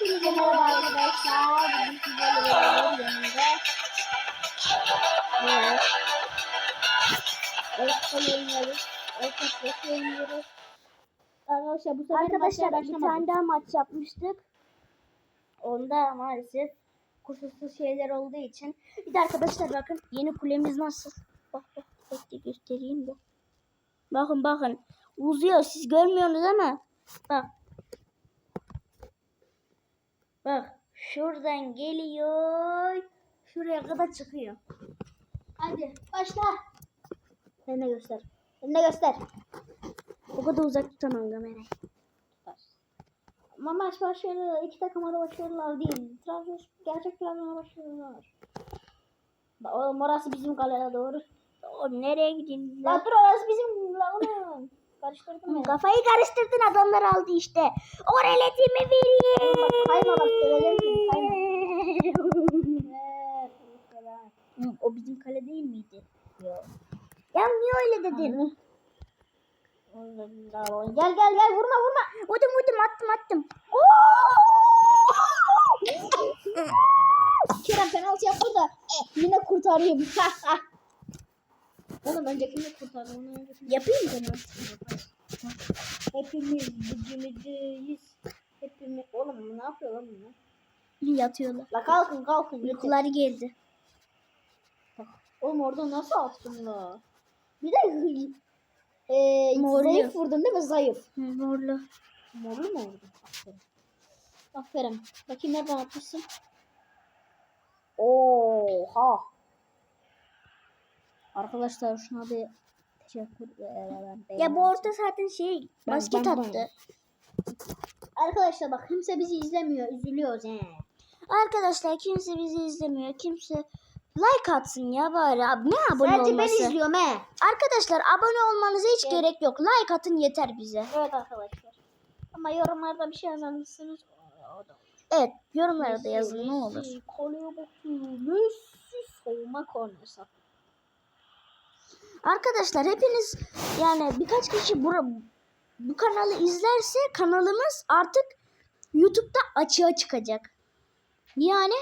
Hepinize merhaba arkadaşlar. Bugün sizlerle beraber yanımda. Evet. Kol oynuyoruz. Kol oynuyoruz. Arkadaşlar bu sefer Arkadaşlar bir tane daha maç yapmıştık. Onda maalesef kusursuz şeyler olduğu için. Bir de arkadaşlar bakın yeni kulemiz nasıl? Bak bak diye göstereyim de. Bakın bakın. Uzuyor siz görmüyorsunuz ama. Bak. Bak şuradan geliyor. Şuraya kadar çıkıyor. Hadi başla. Eline göster. Eline göster. O kadar uzak tutamam kamerayı. Ama maç başarılı. İki takıma da başarılar değil. Trabzonspor gerçek Trabzon'a başarılar. Bak Oğlum orası bizim kaleye doğru. Oğlum nereye gideyim? Lan dur orası bizim la oğlum. Karıştırdın beni. Kafayı karıştırdın adamlar aldı işte. Oreletimi Bak, vereyim. kayma bak kayma. Evet, selam. Hı, o bizim kale değil miydi? Yok. Ya niye öyle dedin? Gel gel gel vurma vurma. Vurdum vurdum attım attım. Kerem penaltı yaptı da eh, yine kurtarayım. Oğlum öncekini kurtardı. Onu öncekini. Yapayım mı bunu? Hepimiz gücümüzdeyiz. Hepimiz. Oğlum ne yapıyor lan bunlar? Yatıyorlar. La kalkın kalkın. Uykuları geldi. Oğlum orada nasıl attın la? Bir de e, Morlu. zayıf vurdun değil mi? Zayıf. Hı, Morlu. Morlu mu vurdun? Aferin. Aferin. Bakayım nereden atmışsın? Oha. Arkadaşlar şuna bir teşekkür ederim. Ya bu orta zaten şey Ben- basket ben- ben- attı. Arkadaşlar bak kimse bizi izlemiyor. Üzülüyoruz he. Arkadaşlar kimse bizi izlemiyor. Kimse like atsın ya bari. Ne abone Sadece ben olması? izliyorum he. Arkadaşlar abone olmanıza hiç Evet. gerek yok. Like atın yeter bize. Evet arkadaşlar. Ama yorumlarda bir şey yazarsanız o da olur. Evet yorumlara da yazın ne olur. Kaleye bakıyor. Messi savunma kornesi. Arkadaşlar hepiniz yani birkaç kişi bu, bu kanalı izlerse kanalımız artık YouTube'da açığa çıkacak. Yani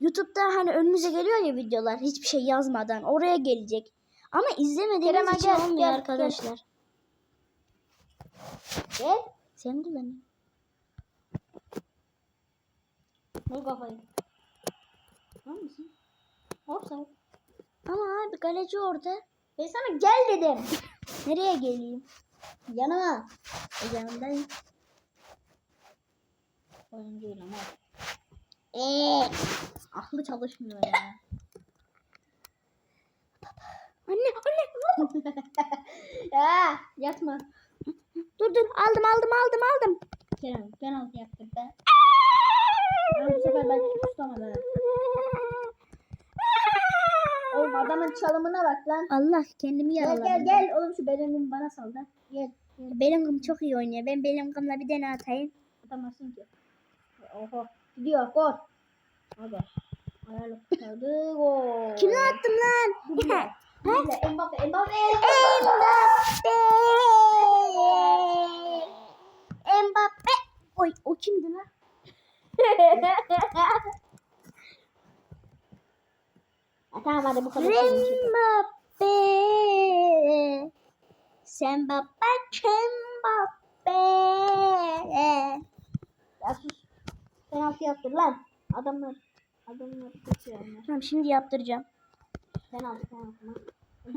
YouTube'da hani önünüze geliyor ya videolar hiçbir şey yazmadan oraya gelecek. Ama izlemediğiniz Kerem, için gel, olmuyor gel, arkadaşlar. Gel. Sen kullanın. Vur kafayı. Var mısın? Offside. Ama abi kaleci orada. Ben sana gel dedim. Nereye geleyim? Yanıma. E, yanındayım. Oyuncuyla ama. Eee. Aklı çalışmıyor ya. Anne anne. ya yatma. dur dur aldım aldım aldım aldım. Kerem penaltı yaptı be. Ben bu sefer belki tutamadı. Oğlum adamın çalımına bak lan. Allah kendimi Gel yaraladım. gel gel. Oğlum şu bedenimi bana sal da. Gel. gel. Bellingham çok iyi oynuyor. Ben Bellingham'la bir tane atayım. Atamazsın ki. Oho. Gidiyor gol. Hadi. Ayarlı kurtardı. Gol. Kimle attım lan? Gidiyor. Mbappe. Mbappe. Mbappe. Mbappe. Mbappe. Oy o kimdi lan? Ha, tamam hadi bu kadar. çizim çizim. Mbappe. Sen Mbappe. Mbappe. Ya sus. Penaltı yaptır lan. Adamlar. Adamlar kaçıyor. Tamam şimdi yaptıracağım. Penaltı penaltı. lan.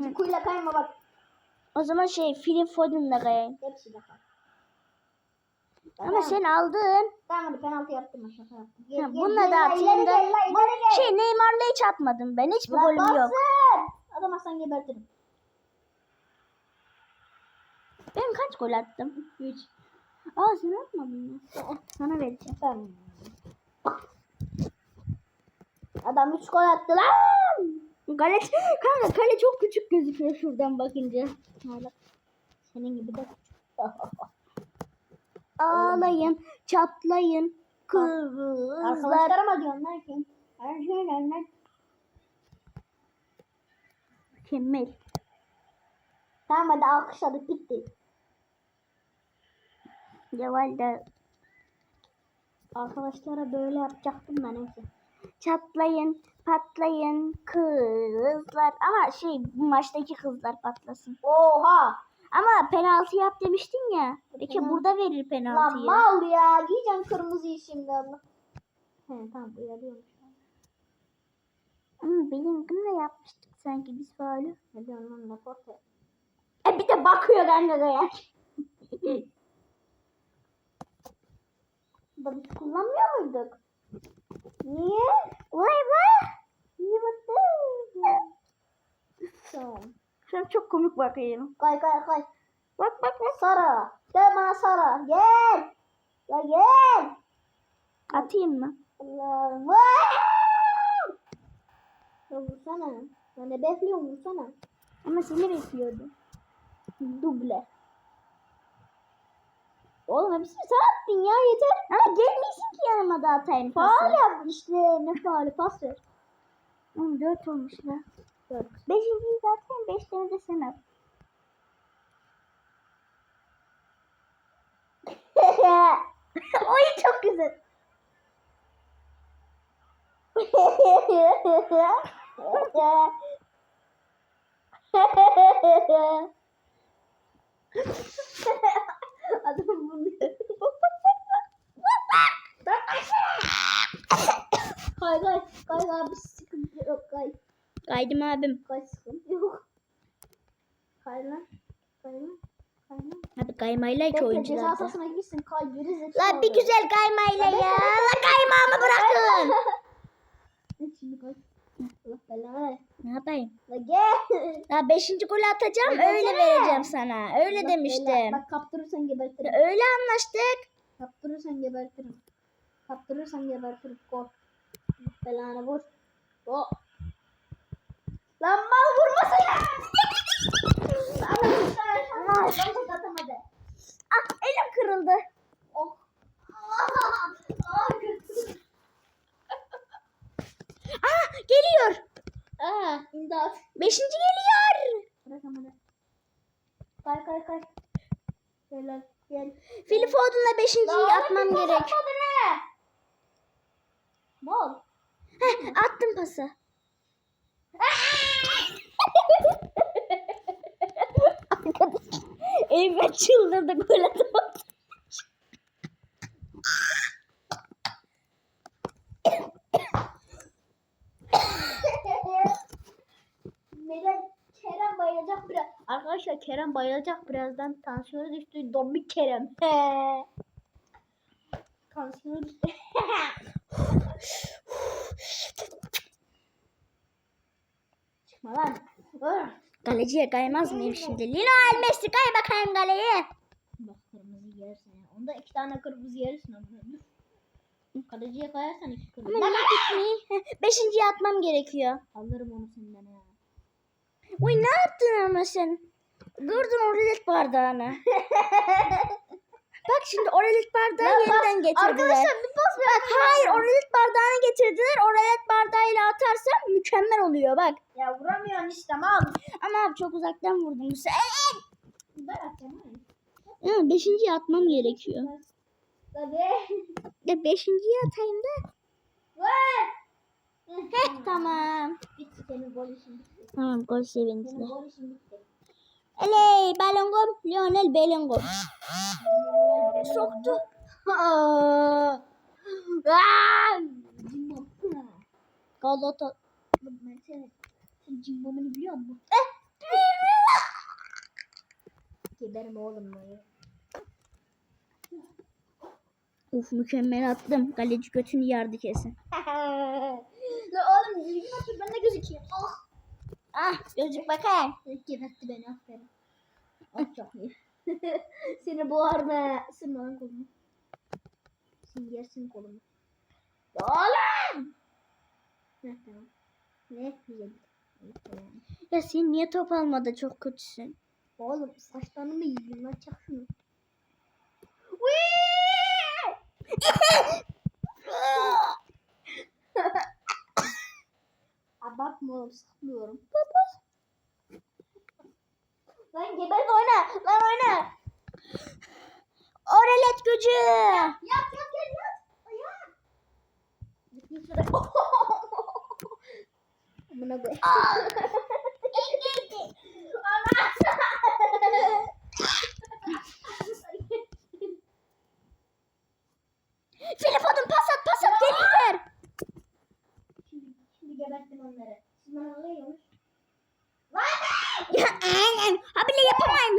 Cikuyla kayma bak. O zaman şey Phil Foden'la kayayım. Hepsi de kay. Ama sen aldın. Tamam hadi penaltı yaptım. ben, Şaka yaptım. Gel, Ha, gel, bununla da atayım da. Şey Neymar'la hiç atmadım ben. Hiçbir golüm yok. Adam aslan gebertirim. Ben kaç gol attım? 3. Aa sen atmadın mı? Sana vereceğim. Tamam. Adam 3 gol attı lan. Kale, kanka kale çok küçük gözüküyor şuradan bakınca. Senin gibi de Ağlayın, çatlayın, kızlar. Arkadaşlarıma diyorum lan kim? Arkadaşlarıma Mükemmel. Tamam hadi alkışladık bitti. Ceval de Arkadaşlara böyle yapacaktım ben neyse. Çatlayın, patlayın kızlar. Ama şey bu maçtaki kızlar patlasın. Oha! Ama penaltı yap demiştin ya. Belki Penaltı. burada verir Lan penaltıyı. mal ya. Giyeceğim kırmızıyı şimdi Allah. He tamam uyarıyorum. Ama Bellingham'la yapmıştık sanki biz faulü. Ne diyorsun lan Laporte? E bir de bakıyor kanka ya. Da biz kullanmıyor muyduk? Niye? Vay be. Niye baktın? Tamam. Şu çok komik bakayım. Kay kay kay. Bak bak bak. Sara. Gel bana Sara. Gel. Ya gel. Atayım mı? Allah'ım. Ya vursana. Ya ne bekliyorum vursana. Ama seni bekliyordum. Duble. Oğlum hepsini sen attın ya yeter. Ama gelmiyorsun ki yanıma da atayım. Faal yap işte ne faali pas ver. Oğlum dört olmuş lan. 4. 5. zaten 5 tane de sen al. Oy çok güzel. Adam bunu Hayır hayır hayır abi sıkıntı yok hayır. Kaydım abim. Kay sıkıntı yok. Kay lan. Kay lan. Kay lan. Abi kaymayla hiç Bekle ceza sahasına girsin kay geri zekalı. La bir güzel kaymayla ya. La kaymağımı bırakın. Şimdi kay. Allah belanı. ne yapayım? La gel. Ya beşinci golü atacağım Ya öyle gelsene. vereceğim sana. Öyle Allah demiştim. Bak kaptırırsan gebertirim. Ya öyle anlaştık. Kaptırırsan gebertirim. Kaptırırsan gebertirim. Gol. Belanı vur. Gol. Lan mal vurmasana. Allah sana. Allah atamadı. Ah elim kırıldı. Oh. Aa. Ah geliyor. Aa, imdat. Beşinci geliyor. Bırak ama da. Kay kay kay. Gel gel. Phil Foden'la beşinciyi Lan atmam gerek. Mal. Heh, attım pası. Arkadaş Eyvah çıldırdı gol atamadı. Kerem bayılacak biraz. Arkadaşlar Kerem bayılacak birazdan. Tansiyonu düştü. Dombik Kerem. Tansiyonu düştü. Kaleciye kaymaz mıyım şimdi? Lionel Messi kay bakayım kaleye. Bak kırmızı yersin ya. Onda iki tane kırmızı yersin. Kaleciye kayarsan iki kırmızı. Ama gitmeyi? Beşinciyi atmam gerekiyor. Alırım onu senden ha. Uy ne yaptın ama sen? Gördün o rulet bardağını. Bak şimdi o rulet bardağı Ya yeniden bas- getirdiler. Arkadaşlar bir pas ver. Bak hayır o rulet bardağını getirdiler. O rulet bardağıyla atarsam mükemmel oluyor bak. Ya vuramıyorsun işte mal. Ama abi çok uzaktan vurdum. Sen... Ben atacağım. Hı, beşinciyi atmam gerekiyor. Tabii. Beşinciyi atayım da. Heh tamam. Bitti senin gol işin. Tamam gol Senin sevinçli. gol işin bitti. Eley Bellingham, Lionel Bellingham. Soktu. Aa! Aa! Cimbom. Galata. Ben senin, senin cimbomunu biliyor musun? Geberim oğlum böyle. Uf mükemmel attım. Kaleci götünü yardı kesin. La oğlum düzgün otur ben de gözüküyor. Oh. Ah gözük bakayım. Gebertti beni aferin. Ah çok iyi. Seni boğarma. Isırma lan kolumu. Şimdi yersin kolumu. Oğlum! Heh tamam. Ne güzel. Ya sen niye top almadı çok kötüsün. Oğlum saçlarını mı yiyeyim lan çak şunu. bakmıyorum, saklıyorum. Baba. Lan geber oyna. Lan oyna. Orelet gücü. Yap yap yap yap. Yap. Amına koyayım.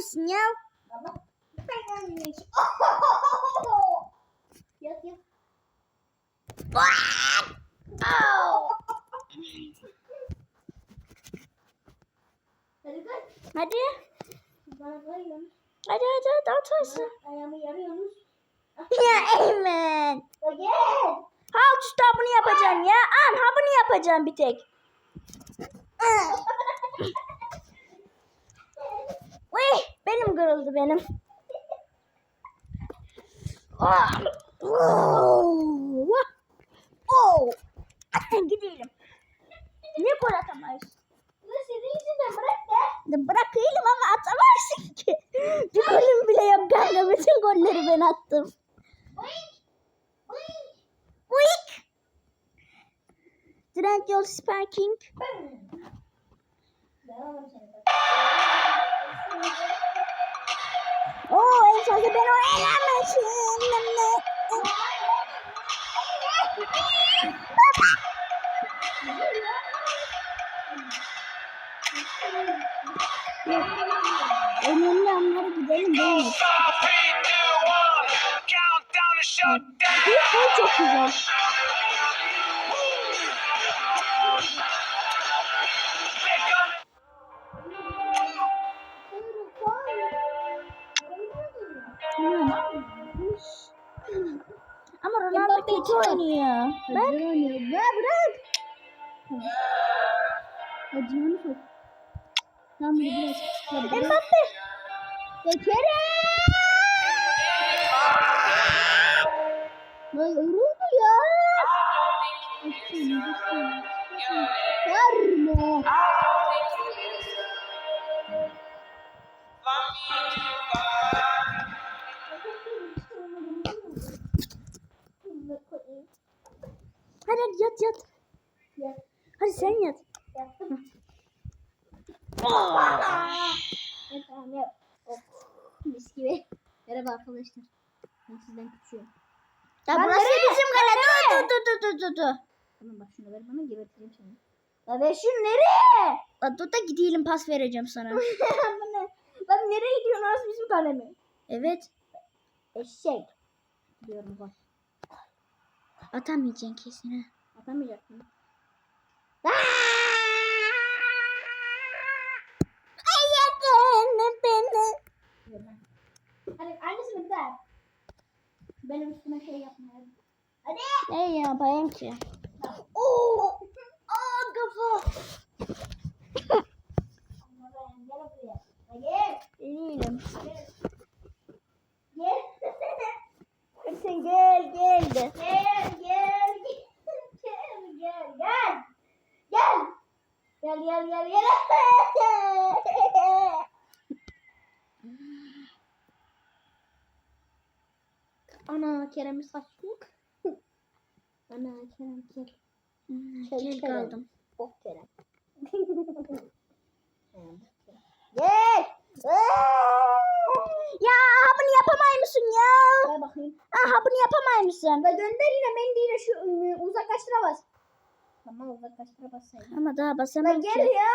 Mısın ya? Baba. Ben ölmüş. Yat yat. Hadi kaç. Hadi. Bana koyuyorsunuz. Hadi hadi hadi atarsın. Ayağımı yarıyorsunuz. Ya Eymen. Gel. Ha ha bunu yapacaksın ya. An ha bunu yapacaksın bir tek. Uy benim kırıldı benim. Ah. Oh. Oh. Gidelim. Niye gol atamayız? Bu senin yüzünden bırak da. De Bırakayım ama atamazsın ki. Bir golüm bile yok kanka. Bütün golleri ben attım. Boink. Boink. Weak. Trend yol sparking. Devam seni. Pero era machine. Şekerim. Lan yoruldu ya. Karma. Hadi yat yat. Yat. Hadi sen yat. Yat. Yat. Yat. Mis gibi. Merhaba arkadaşlar. Ben sizden küçüğüm. Ya Lan burası bizim kale. Dur dur dur dur dur dur. Tamam bak şunu ver bana geberteceğim seni. Ya ver şunu nereye? La dur da gidelim pas vereceğim sana. Bu ne? Lan nereye gidiyorsun? Orası bizim kale mi? Evet. Eşek. Diyorum bak. Atamayacaksın kesin ha. Atamayacaksın. üstüme. Hadi annesine bir daha. Benim üstüme şey yapmayalım. Hadi. Ne yapayım ki? Oo! Aa kafa. Gel. Değilim. Gel. Gel. Sen gel gel de. Gel gel gel gel gel. Gel. Gel gel gel gel. Ana Kerem'in saç yok. Ana Kerem gel. Gel kaldım. Oh Kerem. Gel. Ya bunu yapamay mısın ya? Gel bakayım. Ha bunu yapamay mısın? Ve gönder yine mendiliyle şu ıı, uzaklaştıra bas. Tamam uzaklaştıra basayım. Ama daha Lan basamam gel ki. ya.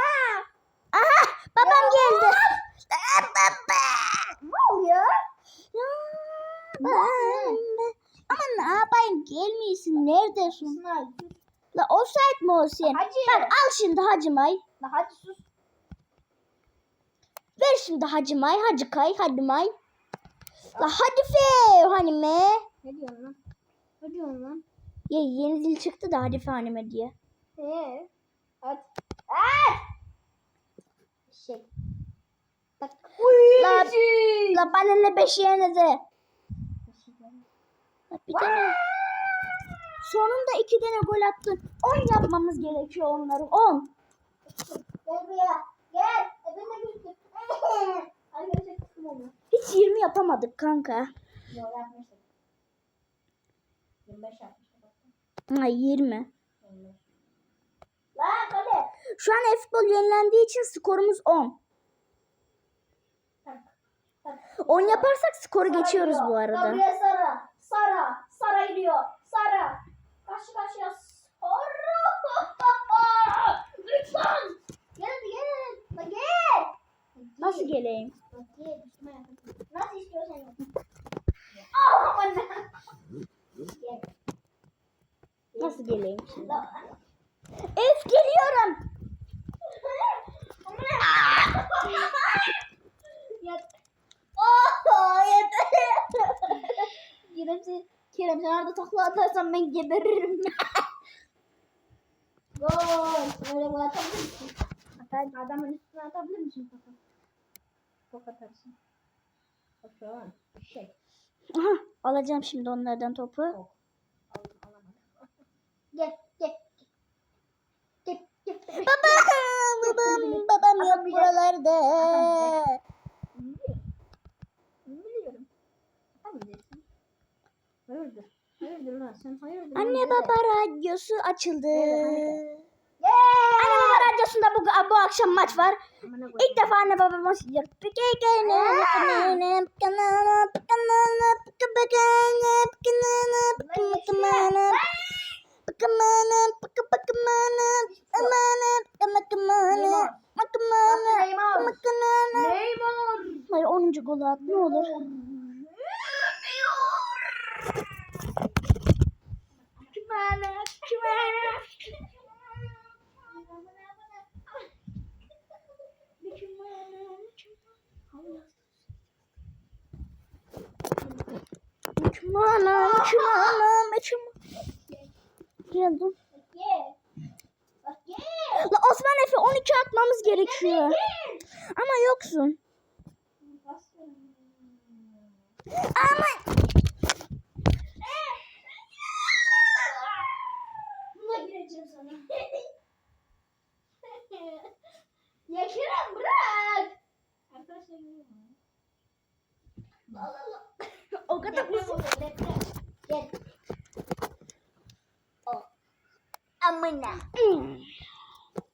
Aha babam geldi. Ne oluyor? Ya, ben- Ama ne yapayım gelmiyorsun neredesin? La offside mi o sen? Hacı. Bak al şimdi hacımay. La hadi sus. Ver şimdi hacımay. Hacı kay hadi may. La hadi fe hanime. Ne diyorsun lan? Ne diyorsun lan? Ya yeni dil çıktı da hadi fe hanime diye. Ee, hadi. At! Şey. Bak. La, la bana ne. La bir tane. Sonunda iki tane gol attın. 10 yapmamız gerekiyor onları. 10. Hiç 20 yapamadık kanka. Ha 20. Şu an futbol yenilendiği için skorumuz 10. 10 yaparsak skoru geçiyoruz bu arada. Sara. Sara. Gidiyor. Sara. Karşı karşıya. Sara. Lütfen. Gel gel. Gel. Nasıl geleyim? Gel. Nasıl istiyorsan yap. Ah. Gel. Nasıl geleyim şimdi? Ef geliyorum. Yat. Oh, yeter. Kerem sen, Kerem sen orada takla atarsan ben geberirim. Gol. Öyle gol atabilir misin? Atar. Adamın üstüne atabilir misin topu? Top atarsın. An. Şey. Aha, alacağım şimdi onlardan topu. Alamadım. Gel gel. Gel gel. gel. Baba, babam, babam yok buralarda. Biliyorum. Biliyorum. Yapabilirsin. Hayırdır? Hayırdır lan sen hayırdır? Anne lan? baba radyosu açıldı. Evet, Anne baba radyosunda bu, bu akşam maç var. İlk defa anne baba maç izliyor. Neymar. Neymar. Hayır 10. golü at ne olur. Kümane. Çumanam, çumanam, çumanam. Geldim. La Osman Efe 12 atmamız gerekiyor. Ama yoksun. Ama Buna gireceğim sana. ya Kerem bırak. Arkadaşlar geliyor mu? Allah Allah. o kadar Deprem oluyor deprem. Gel. Amına.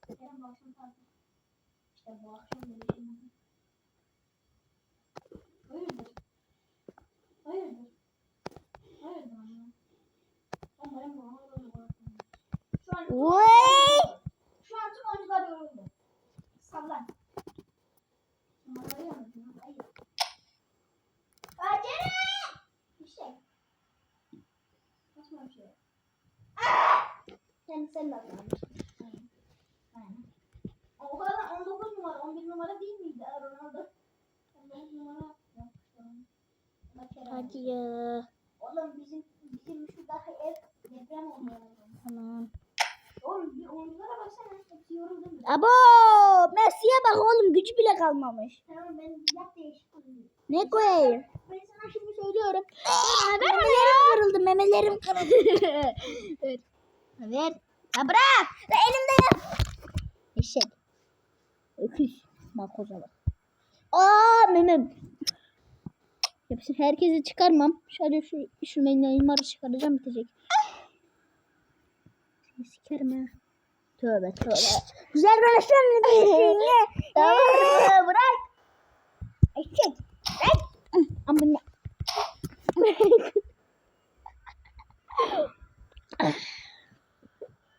Kerem bu akşam tatil. İşte bu akşam böyle şey mi? Hayırdır? Hayırdır? Hayırdır anne? Ben benim babama böyle bakıyorum. Şu an Vay! Şu an tüm oyuncular yoruldu. Sallan. Numaraları yanıldım. Hayır. Acele! İşte. Kaçma bir şey. Sen sen de atlamışsın. Aynen. Aynen. O kadar 19 numara, 11 numara değil miydi Ronaldo? 19 numara yapmışlar. Bak Kerem. Hadi ya. Oğlum bizim bizim şuradaki ev deprem olmuyor. Tamam. Oğlum bir oyunculara baksana. Hepsi yoruldu mu? Abo! Messi'ye bak oğlum gücü bile kalmamış. Tamam ben değişik olayım. Ne koyayım? Ben sana şimdi söylüyorum. memelerim kırıldı, memelerim kırıldı. evet. Ver. Ya bırak. Ve elimde ya. Eşek. Öküz. Makoza bak. Aa memem. Hepsi herkesi çıkarmam. Şöyle şu şu Neymar'ı çıkaracağım bitecek. Seni sikerim ha. Tövbe tövbe. Güzel konuşuyorum ne diyorsun ya? Tamam bırak. Eşek. Bırak. Amına.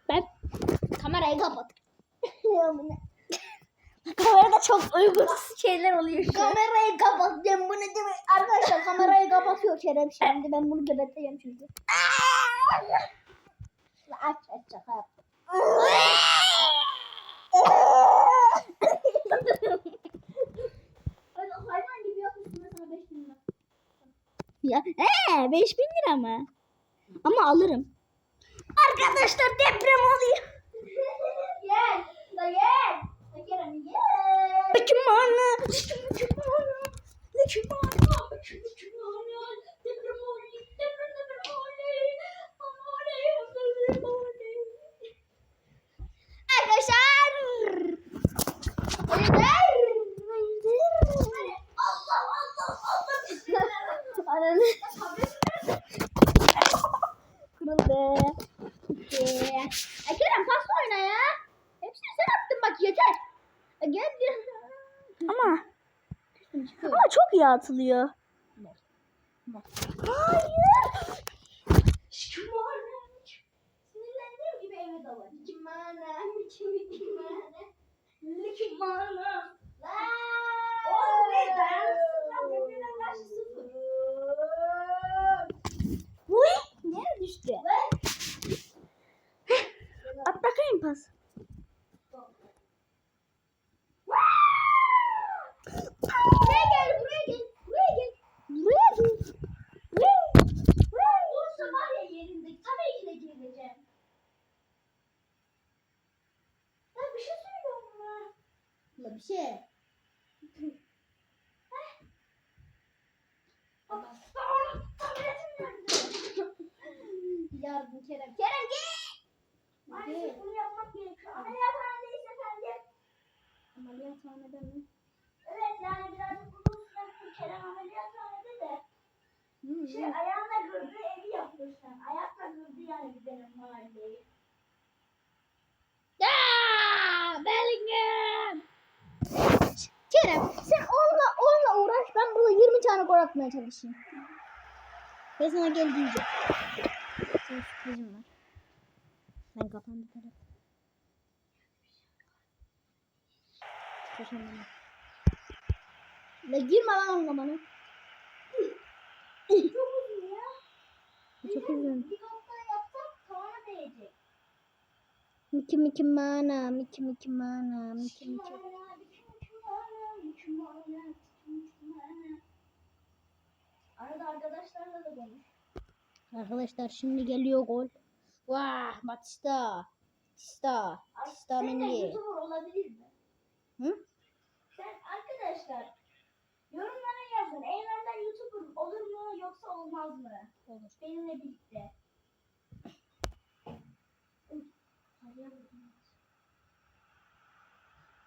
ben Kamerayı kapat. Amına. Kamerada çok uygunsuz şeyler oluyor şu an. Kamerayı kapat. Ben bunu değil mi? Arkadaşlar kamerayı kapatıyor Kerem şimdi. Ben bunu geberteceğim çünkü. Aç aç şaka yaptım. Hayvan gibi yap üstüne sana 5 bin lira. Ya, ee, 5000 lira mı? Ama alırım. Arkadaşlar deprem oluyor. Gel. La gel. La Kerem gel. Lükümana. Lükümana. Lükümana. Lükümana. Deprem oluyor. Deprem deprem oluyor. Oluyor. Deprem oluyor. Arkadaşlar. Allah Allah Allah. Bismillah. Ananı kırıldı. Ay Kerem pas oyna ya. Hepsini sen attın bak yeter. Ay Gel bir. Ama Küstüm çıkıyor. İyi atılıyor. Hayır. Şımarık. Sinirlendiğim gibi eve dalar. Kimana, kimi kimana. Kimana. Oğlum ne dayanıksın lan birbirine karşı sıfır. Uy, nereye düştü? At bakayım pas. Buraya gel, buraya gel, buraya gel. Buraya gel. Buraya. Buraya. Olsa var ya yerinde tabii ki de geleceğim. Ya bir şey söylüyorum ya. La bir şey. Ama sonra tabletim nerede? Yardım Kerem. Kerem gel. Maalesef bunu yapmak gerekiyor. Ameliyathanedeyiz efendim. Ameliyathanede mi? Evet yani birazcık uzun süre Kerem ameliyathanede de. Şey ayağında gördüğü evi yapmışlar. Ayakla yani gidelim! Bellingham! Kerem sen onunla, onunla uğraş ben burada 20 tane gol atmaya çalışayım. Ben sana gel diyeceğim. Sana sürprizim var. Ben kapandı taraf. Koşan bana. La girme lan onunla bana. Çok uzun Miki miki mana, miki miki mana, miki miki. Arada arkadaşlarla da konuş. Arkadaşlar şimdi geliyor gol. Vah, Batista. Batista. Batista Mendy. YouTuber olabilir mi? Hı? Sen arkadaşlar yorumlara yazın. Eymen'den YouTuber olur mu yoksa olmaz mı? Olur. Benimle birlikte.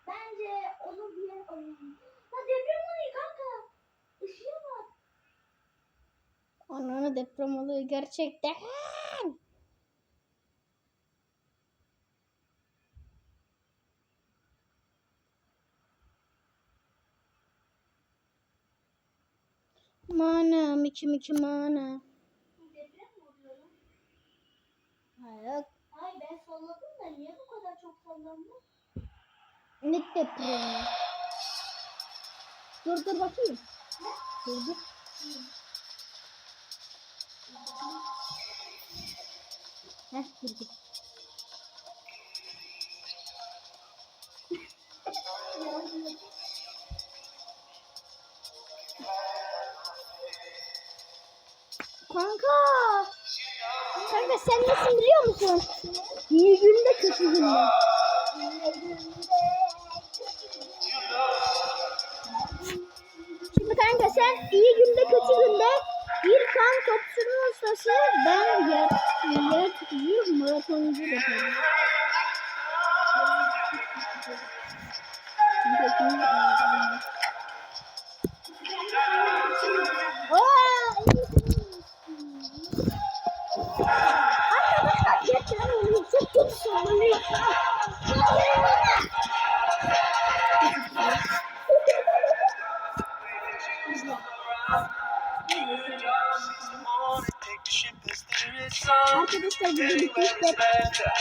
Bence olur diye oyun. Ha deprem oluyor kanka. Işığa bak. Ananı deprem oluyor gerçekten. Mana, miki miki mana. Hayır. Salladım da niye bu kadar çok sallandı? Ne depremi? Dur dur bakayım. Dur dur. Heh dur. Kanka. Kanka sen nesin biliyor musun? İyi günde kötü günde. Şimdi kanka sen iyi günde kötü günde bir kan topçunun ustası ben yer, yaratıcı maratoncu da bitmiştir. Çok